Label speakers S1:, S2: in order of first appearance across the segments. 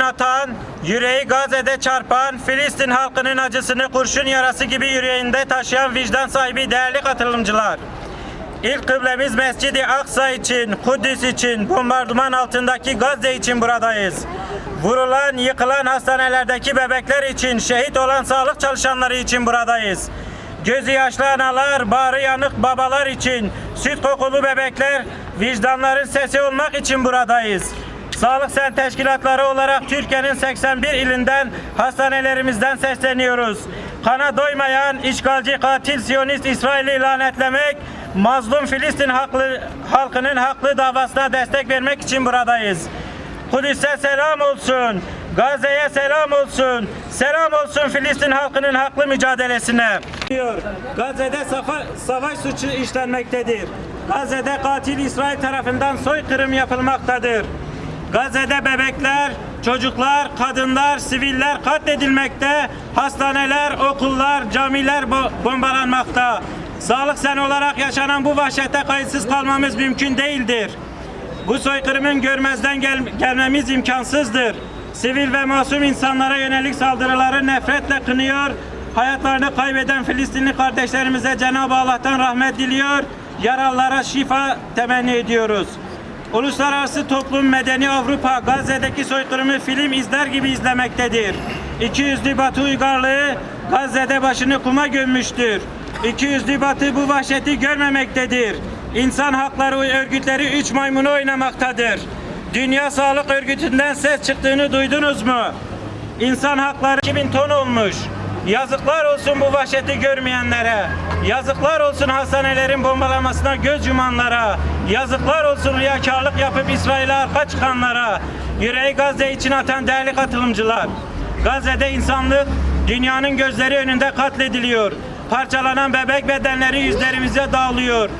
S1: atan, yüreği Gazze'de çarpan, Filistin halkının acısını kurşun yarası gibi yüreğinde taşıyan vicdan sahibi değerli katılımcılar. İlk kıblemiz Mescid-i Aksa için, Kudüs için, bombardıman altındaki Gazze için buradayız. Vurulan, yıkılan hastanelerdeki bebekler için, şehit olan sağlık çalışanları için buradayız. Gözü yaşlı analar, bağrı yanık babalar için, süt kokulu bebekler, vicdanların sesi olmak için buradayız. Sağlık Sen Teşkilatları olarak Türkiye'nin 81 ilinden hastanelerimizden sesleniyoruz. Kana doymayan işgalci katil Siyonist İsrail'i lanetlemek, mazlum Filistin haklı, halkının haklı davasına destek vermek için buradayız. Kudüs'e selam olsun. Gazze'ye selam olsun. Selam olsun Filistin halkının haklı mücadelesine. Gazze'de safa- savaş suçu işlenmektedir. Gazze'de katil İsrail tarafından soykırım yapılmaktadır. Gazze'de bebekler, çocuklar, kadınlar, siviller katledilmekte, hastaneler, okullar, camiler bo- bombalanmakta. Sağlık sen olarak yaşanan bu vahşete kayıtsız kalmamız mümkün değildir. Bu soykırımın görmezden gel- gelmemiz imkansızdır. Sivil ve masum insanlara yönelik saldırıları nefretle kınıyor. Hayatlarını kaybeden Filistinli kardeşlerimize Cenab-ı Allah'tan rahmet diliyor. Yaralılara şifa temenni ediyoruz. Uluslararası toplum medeni Avrupa Gazze'deki soykırımı film izler gibi izlemektedir. İkiyüzlü Batı uygarlığı Gazze'de başını kuma gömmüştür. İkiyüzlü Batı bu vahşeti görmemektedir. İnsan hakları örgütleri üç maymunu oynamaktadır. Dünya Sağlık Örgütü'nden ses çıktığını duydunuz mu? İnsan hakları 2000 ton olmuş. Yazıklar olsun bu vahşeti görmeyenlere. Yazıklar olsun hastanelerin bombalanmasına göz yumanlara. Yazıklar olsun riyakarlık yapıp İsrail'e arka çıkanlara. Yüreği Gazze için atan değerli katılımcılar. Gazze'de insanlık dünyanın gözleri önünde katlediliyor. Parçalanan bebek bedenleri yüzlerimize dağılıyor.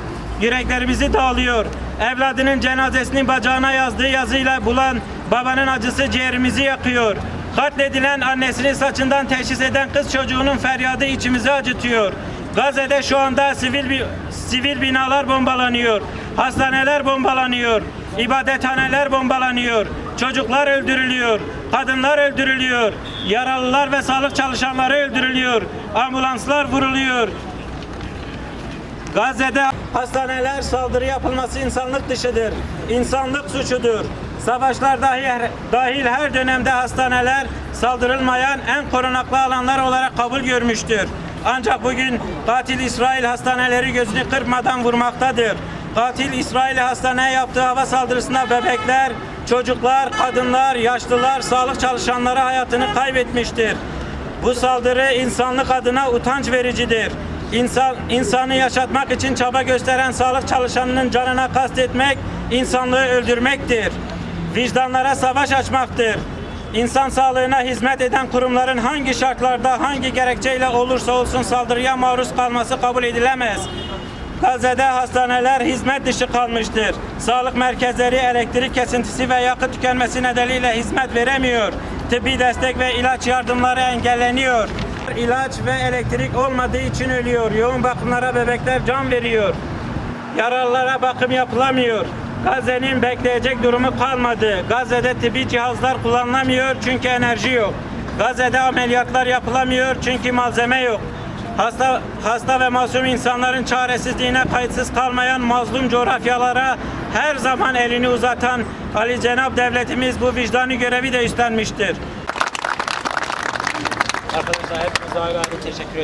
S1: Yüreklerimizi dağılıyor. Evladının cenazesini bacağına yazdığı yazıyla bulan babanın acısı ciğerimizi yakıyor. Katledilen annesini saçından teşhis eden kız çocuğunun feryadı içimizi acıtıyor. Gazze'de şu anda sivil bi- sivil binalar bombalanıyor. Hastaneler bombalanıyor. ibadethaneler bombalanıyor. Çocuklar öldürülüyor. Kadınlar öldürülüyor. Yaralılar ve sağlık çalışanları öldürülüyor. Ambulanslar vuruluyor. Gazze'de hastaneler saldırı yapılması insanlık dışıdır. İnsanlık suçudur. Savaşlar dahi, dahil her dönemde hastaneler saldırılmayan en korunaklı alanlar olarak kabul görmüştür. Ancak bugün katil İsrail hastaneleri gözünü kırpmadan vurmaktadır. Katil İsrail hastaneye yaptığı hava saldırısında bebekler, çocuklar, kadınlar, yaşlılar, sağlık çalışanları hayatını kaybetmiştir. Bu saldırı insanlık adına utanç vericidir. İnsan, insanı yaşatmak için çaba gösteren sağlık çalışanının canına kastetmek, insanlığı öldürmektir. Vicdanlara savaş açmaktır. İnsan sağlığına hizmet eden kurumların hangi şartlarda, hangi gerekçeyle olursa olsun saldırıya maruz kalması kabul edilemez. Gazze'de hastaneler hizmet dışı kalmıştır. Sağlık merkezleri elektrik kesintisi ve yakıt tükenmesi nedeniyle hizmet veremiyor. Tıbbi destek ve ilaç yardımları engelleniyor. İlaç ve elektrik olmadığı için ölüyor. Yoğun bakımlara bebekler can veriyor. Yaralılara bakım yapılamıyor. Gazze'nin bekleyecek durumu kalmadı. Gazze'de tıbbi cihazlar kullanılamıyor çünkü enerji yok. Gazze'de ameliyatlar yapılamıyor çünkü malzeme yok. Hasta, hasta ve masum insanların çaresizliğine kayıtsız kalmayan mazlum coğrafyalara her zaman elini uzatan Ali Cenab devletimiz bu vicdani görevi de üstlenmiştir.
S2: Arkadaşlar hepinize ayrı ayrı teşekkür ederim.